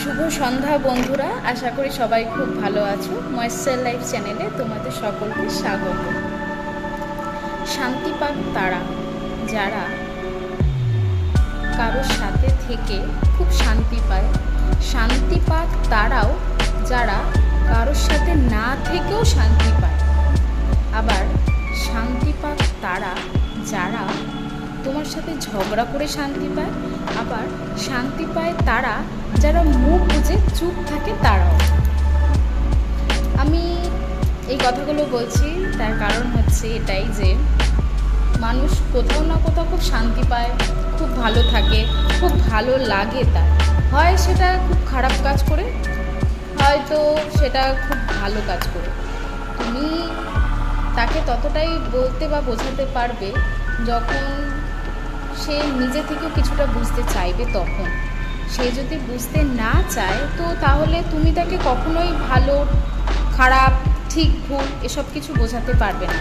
শুভ সন্ধ্যা, বন্ধুরা। আশা করি সবাই খুব ভালো আছো। ময়েশ্চার লাইফ চ্যানেলে তোমাদের সকলকে স্বাগত। শান্তি পাক তারা, যারা কারোর সাথে থেকে খুব শান্তি পায় শান্তি পাক তারাও যারা কারোর সাথে না থেকেও শান্তি পায়। আবার শান্তি পাক তারা যারা তোমার সাথে ঝগড়া করে শান্তি পায়, আবার শান্তি পায় তারা যারা মুখ বুঝে চুপ থাকে তারাও। আমি এই কথাগুলো বলছি, তার কারণ হচ্ছে এটাই যে মানুষ কোথাও না কোথাও খুব শান্তি পায়, খুব ভালো থাকে, খুব ভালো লাগে তার। হয় সেটা খুব খারাপ কাজ করে, হয়তো সেটা খুব ভালো কাজ করে। তুমি তাকে ততটাই বলতে বা বোঝাতে পারবে যখন সে নিজে থেকেও কিছুটা বুঝতে চাইবে তখন। সে যদি বুঝতে না চায়, তো তাহলে তুমি তাকে কখনোই ভালো, খারাপ, ঠিক, ভুল এসব কিছু বোঝাতে পারবে না।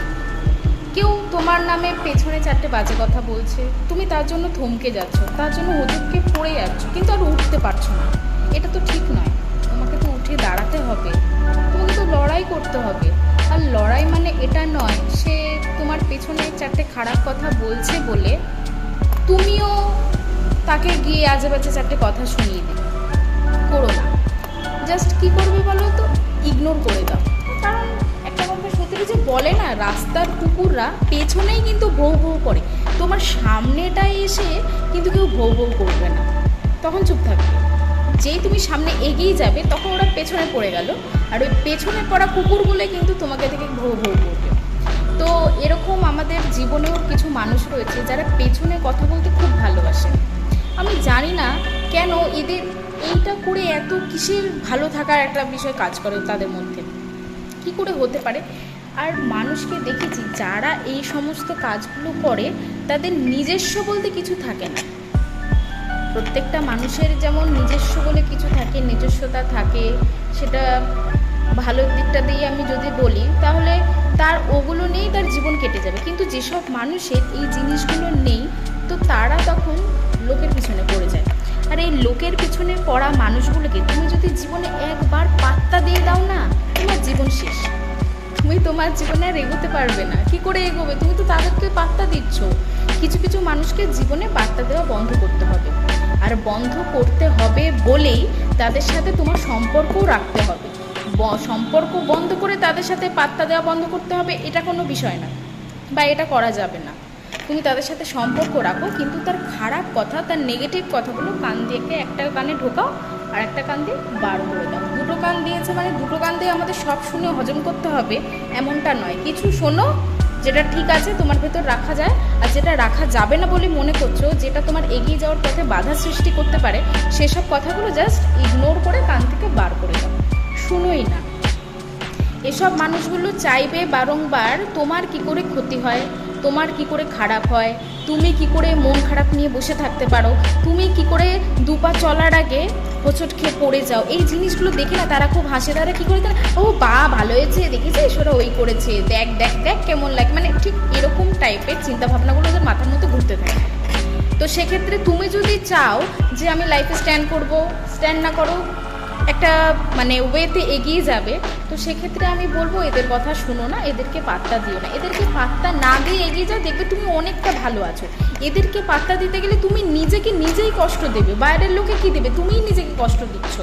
কেউ তোমার নামে পেছনে চারটে বাজে কথা বলছে, তুমি তার জন্য থমকে যাচ্ছ, তার জন্য ওদিককে পড়ে যাচ্ছ, কিন্তু আর উঠতে পারছ না। এটা তো ঠিক নয়, তোমাকে তো উঠে দাঁড়াতে হবে, তোমাকে তো লড়াই করতে হবে। আর লড়াই মানে এটা নয়, সে তোমার পেছনে চারটে খারাপ কথা বলছে বলে তুমিও তাকে গিয়ে আজে বাজে চারটে কথা শুনিয়ে দিবে করো না। জাস্ট কী করবে বলো তো? ইগনোর করে দাও। কারণ একটা কথা সত্যি যে বলে না, রাস্তার কুকুররা পেছনেই কিন্তু ভৌ ভৌ করে। তোমার সামনেটায় এসে কিন্তু কেউ ভৌ ভৌ করবে না। তখন চুপ থাকবে। যেই তুমি সামনে এগিয়ে যাবে, তখন ওরা পেছনে পড়ে গেল। আর ওই পেছনে পড়া কুকুরগুলো কিন্তু তোমাকে থেকে ভৌ ভৌ করবে। তো এরকম আমাদের জীবনেও কিছু মানুষ রয়েছে যারা পেছনে কথা বলতে খুব ভালোবাসে। আমি জানি না কেন এদের এইটা করে এত কিসের ভালো থাকার একটা বিষয় কাজ করে তাদের মধ্যে। কি করে হতে পারে? আর মানুষকে দেখেছি যারা এই সমস্ত কাজগুলো করে, তাদের নিজস্ব বলতে কিছু থাকে না। প্রত্যেকটা মানুষের যেমন নিজস্ব বলে কিছু থাকে, নিজস্বতা থাকে, সেটা ভালো দিকটা দিয়ে আমি যদি বলি, তাহলে তার ওগুলো নেই তার জীবন কেটে যাবে। কিন্তু যেসব মানুষের এই জিনিসগুলো নেই, তো তারা তখন লোকের পিছনে পড়ে যায়। আর এই লোকের পিছনে পড়া মানুষগুলোকে তুমি যদি জীবনে একবার পাত্তা দিয়ে দাও না, তোমার জীবন শেষ। তুমি তোমার জীবনে আর এগোতে পারবে না। কি করে এগোবে? তুমি তো তাদেরকে পাত্তা দিচ্ছ। কিছু কিছু মানুষকে জীবনে পাত্তা দেওয়া বন্ধ করতে হবে। আর বন্ধ করতে হবে বলেই তাদের সাথে তোমার সম্পর্কও রাখতে হবে। সম্পর্ক বন্ধ করে তাদের সাথে পাত্তা দেওয়া বন্ধ করতে হবে, এটা কোনো বিষয় না। বা এটা করা যাবে না। তুমি তাদের সাথে সম্পর্ক রাখো, কিন্তু তার খারাপ কথা, তার নেগেটিভ কথাগুলো কান দিয়ে একটা কানে ঢোকাও আর একটা কান দিয়ে বার করে দাও। দুটো কান দিয়েছে মানে দুটো কান দিয়ে আমাদের সব শুনে হজম করতে হবে, এমনটা নয়। কিছু শোনো, যেটা ঠিক আছে তোমার ভেতর রাখা যায়, আর যেটা রাখা যাবে না বলে মনে করছ, যেটা তোমার এগিয়ে যাওয়ার পথে বাধা সৃষ্টি করতে পারে, সেসব কথাগুলো জাস্ট ইগনোর এসব মানুষগুলো চাইবে বারংবার, তোমার কি করে ক্ষতি হয়? তোমার কি করে খারাপ হয়? তুমি কি করে মন খারাপ নিয়ে বসে থাকতে পারো? তুমি কি করে দুপা চলার আগে হোঁচট খেয়ে পড়ে যাও? এই জিনিসগুলো দেখে না তারা খুব হাসে। তারা কী করে ও বা, ভালো হয়েছে, দেখেছিস? ওরা ওই করেছে। দেখ দেখ দেখ কেমন লাগে। মানে ঠিক এরকম টাইপের চিন্তাভাবনাগুলো ওদের মাথার মধ্যে ঘুরতে থাকে। তো সেক্ষেত্রে তুমি যদি চাও যে আমি লাইফে স্ট্যান্ড করব স্ট্যান্ড না করো একটা মানে ওয়েতে এগিয়ে যাবে, তো সেক্ষেত্রে আমি বলব এদের কথা শুনো না, এদেরকে পাত্তা দিও না। এদেরকে পাত্তা না দিয়ে এগিয়ে যাও, দেখবে তুমি অনেকটা ভালো আছো। এদেরকে পাত্তা দিতে গেলে তুমি নিজেকে নিজেই কষ্ট দেবে। বাইরের লোকে কি দেবে? তুমিই নিজেকে কষ্ট দিচ্ছ।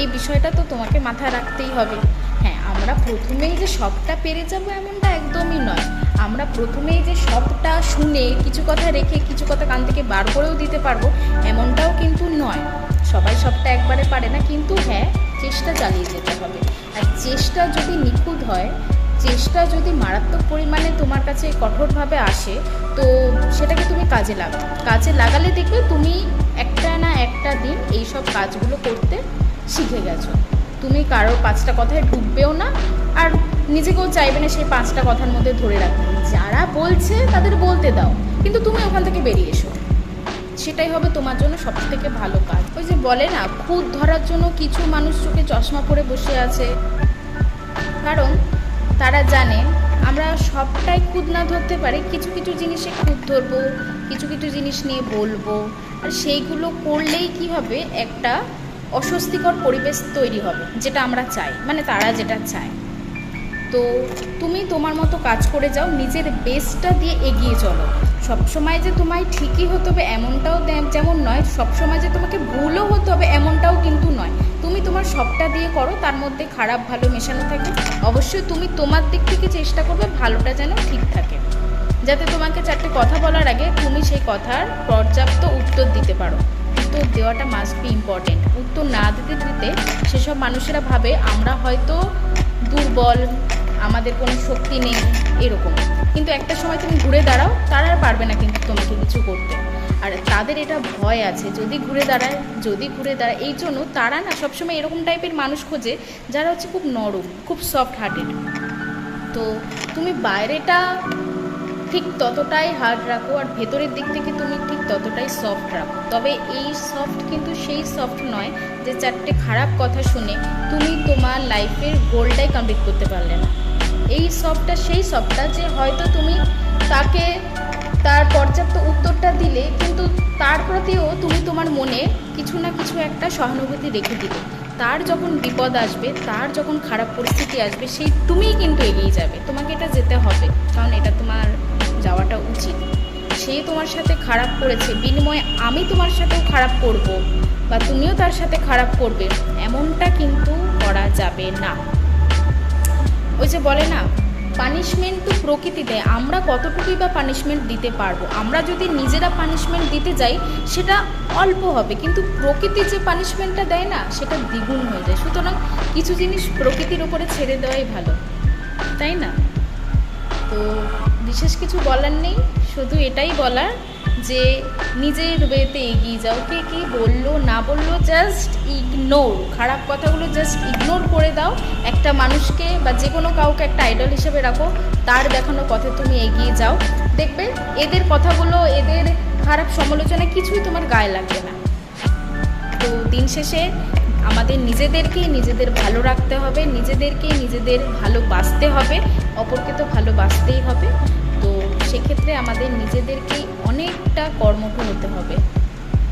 এই বিষয়টা তো তোমাকে মাথায় রাখতেই হবে। হ্যাঁ আমরা প্রথমেই যে সবটা পেরে যাব এমনটা একদমই নয়। আমরা প্রথমেই যে সবটা শুনে কিছু কথা রেখে কিছু কথা কান থেকে বার করেও দিতে পারব, এমনটাও কিন্তু নয়। সবাই সবটা একবারে পারে না, কিন্তু হ্যাঁ চেষ্টা চালিয়ে যেতে হবে। আর চেষ্টা যদি নিখুঁত হয়, চেষ্টা যদি মারাত্মক পরিমাণে তোমার কাছে কঠোরভাবে আসে, তো সেটাকে তুমি কাজে লাগাও। কাজে লাগালে দেখবে তুমি একটা না একটা দিন এই সব কাজগুলো করতে শিখে গেছো। তুমি কারোর পাঁচটা কথায় ঢুকবেও না, আর নিজেকেও চাইবে না সেই পাঁচটা কথার মধ্যে ধরে রাখতে। যারা বলছে তাদের বলতে দাও, কিন্তু তুমি ওখান থেকে বেরিয়ে এসো। সেটাই হবে তোমার জন্য সব থেকে ভালো কাজ। ওই যে বলে না, খুদ ধরার জন্য কিছু মানুষ চোখে চশমা পরে বসে আছে। কারণ তারা জানে, আমরা সবটাই খুদ না ধরতে পারি, কিছু কিছু জিনিসে খুদ ধরবো, কিছু কিছু জিনিস নিয়ে বলব। আর সেইগুলো করলেই কি হবে? একটা অস্বস্তিকর পরিবেশ তৈরি হবে, যেটা আমরা চাই মানে তারা যেটা চায়। তো তুমি তোমার মতো কাজ করে যাও, নিজের বেস্টটা দিয়ে এগিয়ে চলো। সবসময় যে তোমায় ঠিকই হতে হবে এমনটাও যেমন নয়, সবসময় যে তোমাকে ভুলও হতে হবে এমনটাও কিন্তু নয়। তুমি তোমার সবটা দিয়ে করো, তার মধ্যে খারাপ, ভালো মেশানো থাকে। অবশ্যই তুমি তোমার দিক থেকে চেষ্টা করবে ভালোটা যেন ঠিক থাকে। যাতে তোমাকে চারটে কথা বলার আগে তুমি সেই কথার পর্যাপ্ত উত্তর দিতে পারো। উত্তর দেওয়াটা মাস্ট বি ইম্পর্টেন্ট উত্তর না দিতে দিতে সেসব মানুষেরা ভাবে, আমরা হয়তো দুর্বল, আমাদের কোনো শক্তি নেই, এরকম। কিন্তু একটা সময় তুমি ঘুরে দাঁড়াও, তারা আর পারবে না কিন্তু তোমাকে কিছু করতে। আর তাদের এটা ভয় আছে, যদি ঘুরে দাঁড়ায়, যদি ঘুরে দাঁড়ায়, এই জন্য তারা না সবসময় এরকম টাইপের মানুষ খোঁজে, যারা হচ্ছে খুব নরম, খুব সফট হার্টেড তো তুমি বাইরেটা ঠিক ততটাই হার্ড রাখো আর ভেতরের দিক থেকে তুমি ঠিক ততটাই সফট রাখো। তবে এই সফট কিন্তু সেই সফট নয় যে চারটে খারাপ কথা শুনে তুমি তোমার লাইফের গোলটাই কমপ্লিট করতে পারলে না। এই সফটটা সেই সফটটা যে হয়তো তুমি তাকে তার পর্যাপ্ত উত্তরটা দিলে কিন্তু তার প্রতিও তুমি তোমার মনে কিছু না কিছু একটা সহানুভূতি রেখে দিলে। তার যখন বিপদ আসবে, তার যখন খারাপ পরিস্থিতি আসবে, সেই তুমিই কিন্তু এগিয়ে যাবে। তোমাকে এটা যেতে হবে, কারণ এটা তোমার যাওয়াটা উচিত। সে তোমার সাথে খারাপ করেছে, বিনিময়ে আমি তোমার সাথেও খারাপ করব বা তুমিও তার সাথে খারাপ করবে, এমনটা কিন্তু করা যাবে না। ওই যে বলে না পানিশমেন্ট তো প্রকৃতি দেয় আমরা কতটুকুই বা পানিশমেন্ট দিতে পারব? আমরা যদি নিজেরা পানিশমেন্ট দিতে যাই, সেটা অল্প হবে, কিন্তু প্রকৃতি যে পানিশমেন্টটা দেয় না, সেটা দ্বিগুণ হয়ে যায়। সুতরাং কিছু জিনিস প্রকৃতির উপরে ছেড়ে দেওয়াই ভালো, তাই না? তো বিশেষ কিছু বলার নেই, শুধু এটাই বলার যে নিজের ওয়েতে এগিয়ে যাও। কে কি বলল, না বলল জাস্ট ইগনোর খারাপ কথাগুলো জাস্ট ইগনোর করে দাও। একটা মানুষকে বা যে কোনো কাউকে একটা আইডল হিসেবে রাখো, তার দেখানো পথে তুমি এগিয়ে যাও। দেখবে এদের কথাগুলো, এদের খারাপ সমালোচনা কিছুই তোমার গায়ে লাগবে না। তো দিন শেষে আমাদের নিজেদেরকেই নিজেদের ভালো রাখতে হবে নিজেদেরকেই নিজেদের ভালো বাঁচতে হবে, অপরকে তো ভালো বাঁচতেই হবে। তো সেক্ষেত্রে আমাদের নিজেদেরকেই অনেকটা কর্মঠ হতে হবে।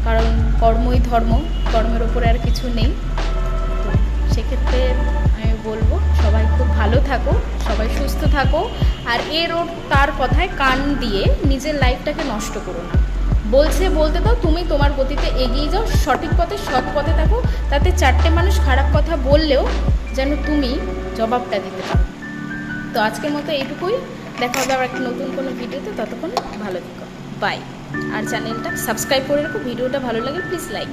কারণ কর্মই ধর্ম, কর্মের ওপরে আর কিছু নেই। তো সেক্ষেত্রে আমি বলব, সবাই খুব ভালো থাকো, সবাই সুস্থ থাকো। আর এর ওর তার কথায় কান দিয়ে নিজের লাইফটাকে নষ্ট করো না। বলছে, বলতে দাও, তুমি তোমার গতিতে এগিয়ে যাও, সঠিক পথে, সৎ পথে থাকো তাতে চারটে মানুষ খারাপ কথা বললেও যেন তুমি জবাবটা দিতে পারো। তো আজকের মতো এইটুকুই। দেখা হবে আবার একটা নতুন কোনো ভিডিওতে। ততক্ষণ ভালো থেকো। বাই আর চ্যানেলটা সাবস্ক্রাইব করে রাখো। ভিডিওটা ভালো লাগে প্লিজ লাইক।